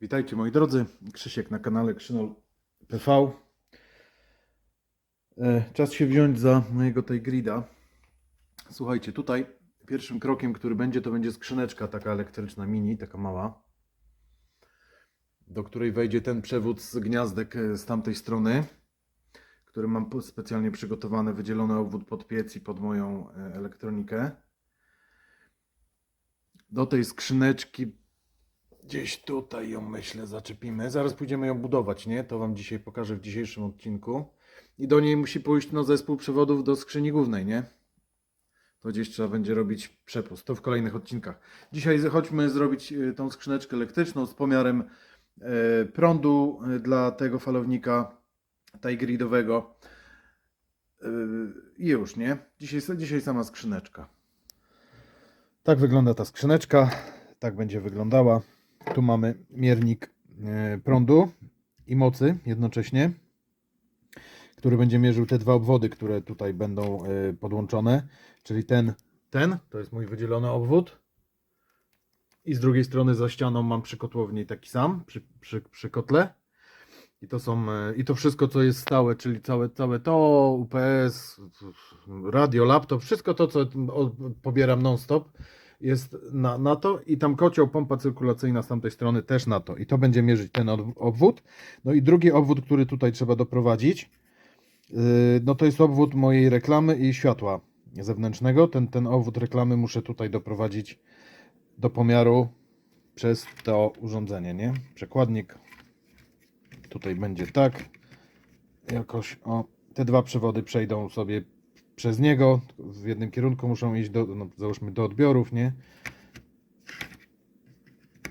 Witajcie moi drodzy, Krzysiek na kanale Krzynol PV. E, Czas się wziąć za mojego Tigrida. Słuchajcie, tutaj pierwszym krokiem, który będzie, to będzie skrzyneczka taka elektryczna mini, taka mała, do której wejdzie ten przewód z gniazdek e, z tamtej strony, który mam specjalnie przygotowany, wydzielony obwód pod piec i pod moją e, elektronikę. Do tej skrzyneczki Gdzieś tutaj ją myślę zaczepimy. Zaraz pójdziemy ją budować, nie? To Wam dzisiaj pokażę w dzisiejszym odcinku. I do niej musi pójść no, zespół przewodów do skrzyni głównej, nie? To gdzieś trzeba będzie robić przepust. To w kolejnych odcinkach. Dzisiaj chodźmy zrobić y, tą skrzyneczkę elektryczną z pomiarem e, prądu y, dla tego falownika Tigridowego. Y, I już, nie? Dzisiaj, dzisiaj sama skrzyneczka. Tak wygląda ta skrzyneczka. Tak będzie wyglądała. Tu mamy miernik e, prądu i mocy jednocześnie, który będzie mierzył te dwa obwody, które tutaj będą e, podłączone. Czyli ten, ten, to jest mój wydzielony obwód. I z drugiej strony za ścianą mam przy kotłowni taki sam, przy, przy, przy kotle. I to są, e, i to wszystko, co jest stałe, czyli całe, całe to, UPS, radio, laptop, wszystko to, co pobieram non-stop, jest na, na to i tam kocioł, pompa cyrkulacyjna z tamtej strony też na to. I to będzie mierzyć ten obwód. No i drugi obwód, który tutaj trzeba doprowadzić, yy, no to jest obwód mojej reklamy i światła zewnętrznego. Ten, ten obwód reklamy muszę tutaj doprowadzić do pomiaru przez to urządzenie, nie? Przekładnik tutaj będzie tak. Jakoś, o, te dwa przewody przejdą sobie przez niego. W jednym kierunku muszą iść do, no, załóżmy, do odbiorów, nie?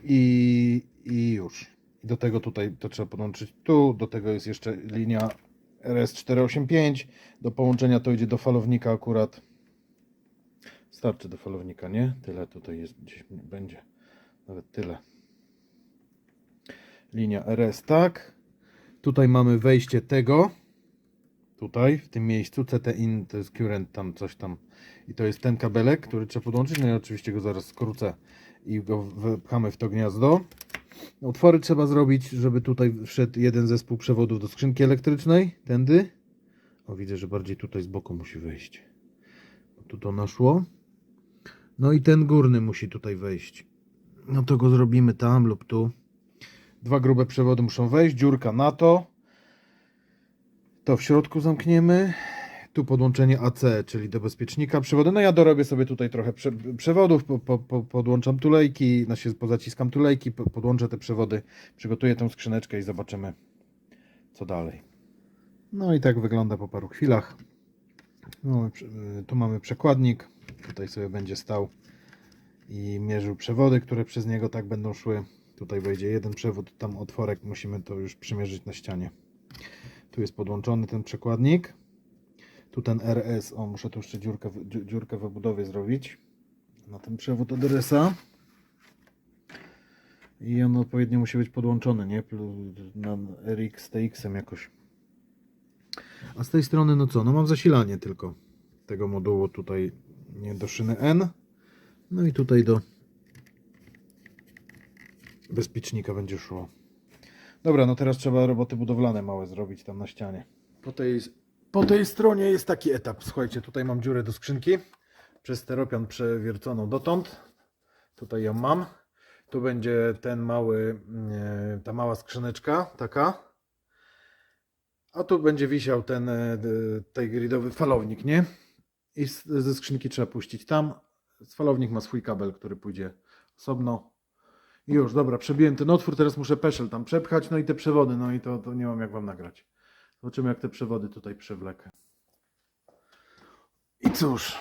I, I już. I do tego tutaj to trzeba podłączyć tu. Do tego jest jeszcze linia RS485. Do połączenia to idzie do falownika akurat. Starczy do falownika, nie? Tyle tutaj jest, gdzieś będzie. Nawet tyle. Linia RS, tak. Tutaj mamy wejście tego. Tutaj, w tym miejscu. CT-IN to jest current, tam coś tam. I to jest ten kabelek, który trzeba podłączyć. No i oczywiście go zaraz skrócę i go wepchamy w to gniazdo. Otwory trzeba zrobić, żeby tutaj wszedł jeden zespół przewodów do skrzynki elektrycznej. Tędy. O, widzę, że bardziej tutaj z boku musi wejść. Tu to naszło. No i ten górny musi tutaj wejść. No to go zrobimy tam lub tu. Dwa grube przewody muszą wejść. Dziurka na to. To w środku zamkniemy. Tu podłączenie AC, czyli do bezpiecznika przewody. No ja dorobię sobie tutaj trochę prze, przewodów, po, po, po, podłączam tulejki, no się pozaciskam tulejki, po, podłączę te przewody, przygotuję tą skrzyneczkę i zobaczymy co dalej. No i tak wygląda po paru chwilach. No, prze- y, tu mamy przekładnik, tutaj sobie będzie stał i mierzył przewody, które przez niego tak będą szły. Tutaj wejdzie jeden przewód, tam otworek, musimy to już przymierzyć na ścianie. Tu jest podłączony ten przekładnik. Tu ten RS, o muszę tu jeszcze dziurkę, dziurkę w obudowie zrobić na ten przewód od RS-a. I on odpowiednio musi być podłączony, nie? Na RX TX-em jakoś. A z tej strony, no co? No mam zasilanie tylko tego modułu tutaj, nie do szyny N. No i tutaj do bezpiecznika będzie szło. Dobra, no teraz trzeba roboty budowlane małe zrobić tam na ścianie. Po tej, po tej stronie jest taki etap. Słuchajcie, tutaj mam dziurę do skrzynki. Przez steropian przewierconą dotąd. Tutaj ją mam. Tu będzie ten mały, e, ta mała skrzyneczka, taka. A tu będzie wisiał ten e, d- tigridowy falownik, nie? I ze skrzynki trzeba puścić tam. Falownik ma swój kabel, który pójdzie osobno. Już, dobra, przebiłem ten otwór, teraz muszę peszel tam przepchać, no i te przewody, no i to, to nie mam jak wam nagrać. Zobaczymy jak te przewody tutaj przewlekę. I cóż,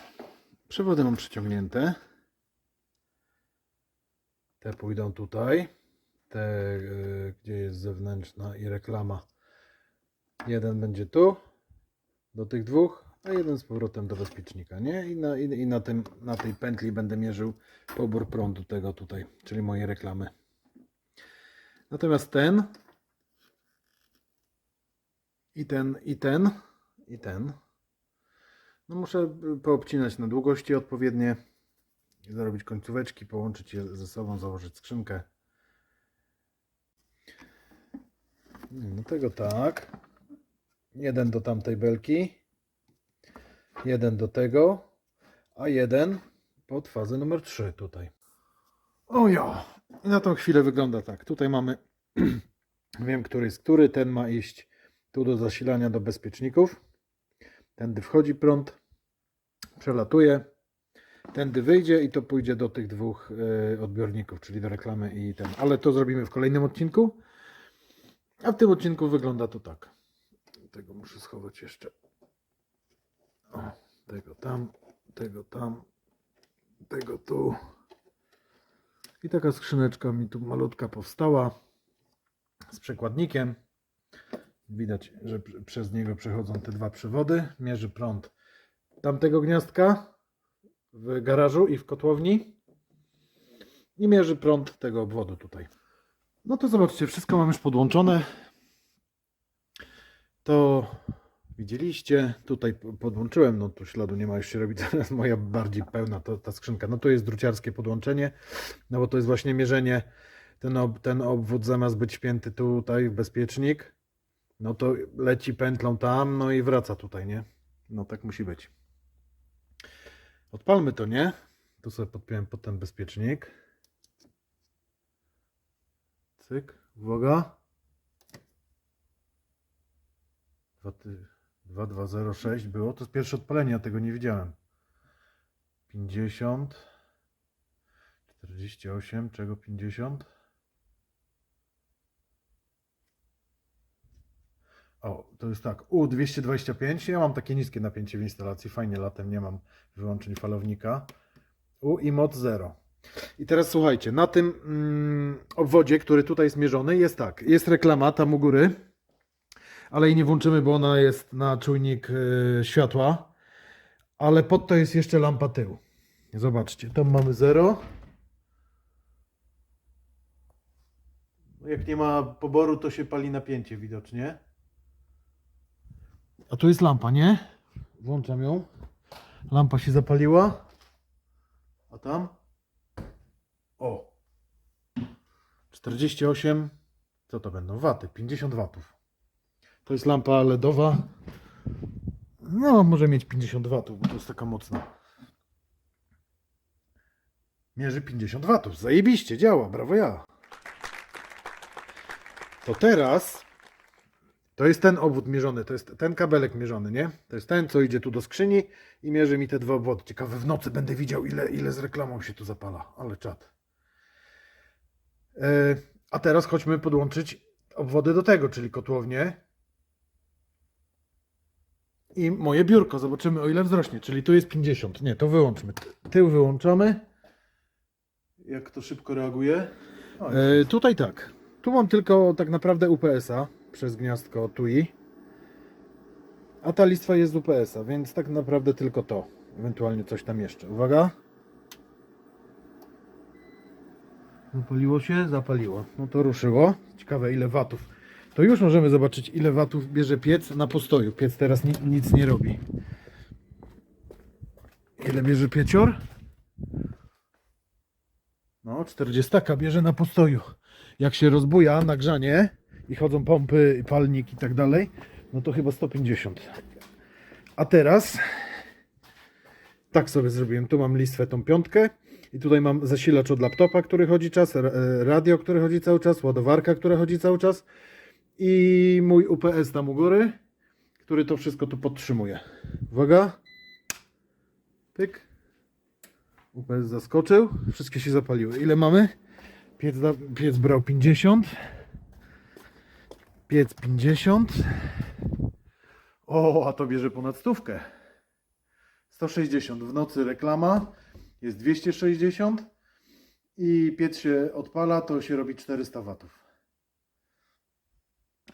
przewody mam przyciągnięte. Te pójdą tutaj. Te, y, gdzie jest zewnętrzna i reklama. Jeden będzie tu, do tych dwóch, a jeden z powrotem do bezpiecznika, nie? I na, i, i na, tym, na tej pętli będę mierzył pobór prądu tego tutaj, czyli mojej reklamy. Natomiast ten i ten, i ten, i ten, no muszę poobcinać na długości odpowiednie, zrobić końcóweczki, połączyć je ze sobą, założyć skrzynkę No tego tak. Jeden do tamtej belki. Jeden do tego. A jeden pod fazę numer 3 tutaj. O ja. I na tą chwilę wygląda tak. Tutaj mamy, wiem który jest który. Ten ma iść tu do zasilania do bezpieczników. Tędy wchodzi prąd. Przelatuje. Tędy wyjdzie i to pójdzie do tych dwóch e, odbiorników, czyli do reklamy i ten. Ale to zrobimy w kolejnym odcinku. A w tym odcinku wygląda to tak. Tego muszę schować jeszcze. O, tego tam, tego tam, tego tu. I taka skrzyneczka mi tu malutka powstała z przekładnikiem. Widać, że pr- przez niego przechodzą te dwa przewody. Mierzy prąd tamtego gniazdka w garażu i w kotłowni. I mierzy prąd tego obwodu tutaj. No to zobaczcie, wszystko mam już podłączone. To widzieliście, tutaj po- podłączyłem, no tu śladu nie ma, już się robi teraz moja bardziej pełna to, ta skrzynka. No to jest druciarskie podłączenie, no bo to jest właśnie mierzenie, ten, ob, ten obwód zamiast być wpięty tutaj w bezpiecznik, no to leci pętlą tam, no i wraca tutaj, nie? No tak musi być. Odpalmy to, nie? Tu sobie podpiąłem pod ten bezpiecznik. Cyk, uwaga. 2206 było, to jest pierwsze odpalenie, ja tego nie widziałem. 50 48, czego 50? O, to jest tak, U225, ja mam takie niskie napięcie w instalacji, fajnie latem nie mam wyłączeń falownika. U i moc 0. I teraz słuchajcie, na tym mm, obwodzie, który tutaj jest mierzony, jest tak, jest reklama tam u góry, ale jej nie włączymy, bo ona jest na czujnik y, światła, ale pod to jest jeszcze lampa tył. Zobaczcie, tam mamy 0. Jak nie ma poboru, to się pali napięcie widocznie. A tu jest lampa, nie? Włączam ją. Lampa się zapaliła. A tam? O. 48. Co to będą? Waty. 50 watów. To jest lampa LEDowa. No, może mieć 50 watów, bo to jest taka mocna. Mierzy 50 watów. Zajebiście, działa. Brawo ja. To teraz to jest ten obwód mierzony, to jest ten kabelek mierzony, nie? To jest ten, co idzie tu do skrzyni i mierzy mi te dwa obwody. Ciekawe, w nocy będę widział, ile, ile z reklamą się tu zapala. Ale czad. E, a teraz chodźmy podłączyć obwody do tego, czyli kotłownię. I moje biurko. Zobaczymy, o ile wzrośnie. Czyli tu jest 50. Nie, to wyłączmy. Tył wyłączamy. Jak to szybko reaguje? E, tutaj tak. Tu mam tylko tak naprawdę UPS-a przez gniazdko TUI. A ta listwa jest z UPS-a, więc tak naprawdę tylko to. Ewentualnie coś tam jeszcze. Uwaga. Zapaliło się? Zapaliło. No to ruszyło. Ciekawe ile watów. To już możemy zobaczyć ile watów bierze piec na postoju. Piec teraz ni nic nie robi. Ile bierze piecior? No, 40 bierze na postoju. Jak się rozbuja nagrzanie i chodzą pompy, palnik i tak dalej, no to chyba 150. A teraz tak sobie zrobiłem. Tu mam listwę tą piątkę i tutaj mam zasilacz od laptopa, który chodzi czas, e, radio, który chodzi cały czas, ładowarka, która chodzi cały czas i mój UPS tam u góry, który to wszystko tu podtrzymuje. Uwaga. Pyk. UPS zaskoczył, wszystkie się zapaliły. Ile mamy? Piec, piec brał 50. Piec 50. O, a to bierze ponad stówkę. 160. W nocy reklama jest 260 i piec się odpala, to się robi 400 watów.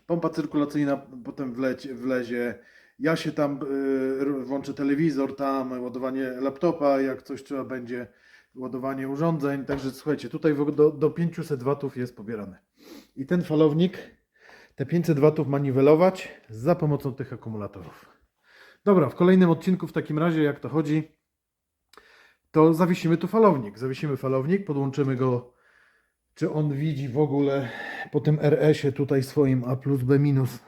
Pompa cyrkulacyjna potem wlecie, wlezie. Ja się tam y, włączę telewizor, tam ładowanie laptopa, jak coś trzeba będzie, ładowanie urządzeń. Także słuchajcie, tutaj w- do, do 500 watów jest pobierane. I ten falownik te 500 watów ma niwelować za pomocą tych akumulatorów. Dobra, w kolejnym odcinku w takim razie, jak to chodzi, to zawiesimy tu falownik. Zawiesimy falownik, podłączymy go, czy on widzi w ogóle po tym RS-ie tutaj swoim A plus B minus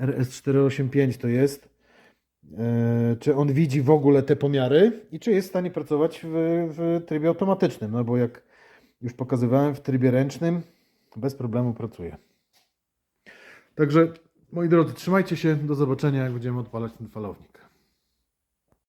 RS485 to jest, e, czy on widzi w ogóle te pomiary i czy jest w stanie pracować w, w trybie automatycznym, no bo jak już pokazywałem w trybie ręcznym bez problemu pracuje. Także moi drodzy, trzymajcie się, do zobaczenia jak będziemy odpalać ten falownik.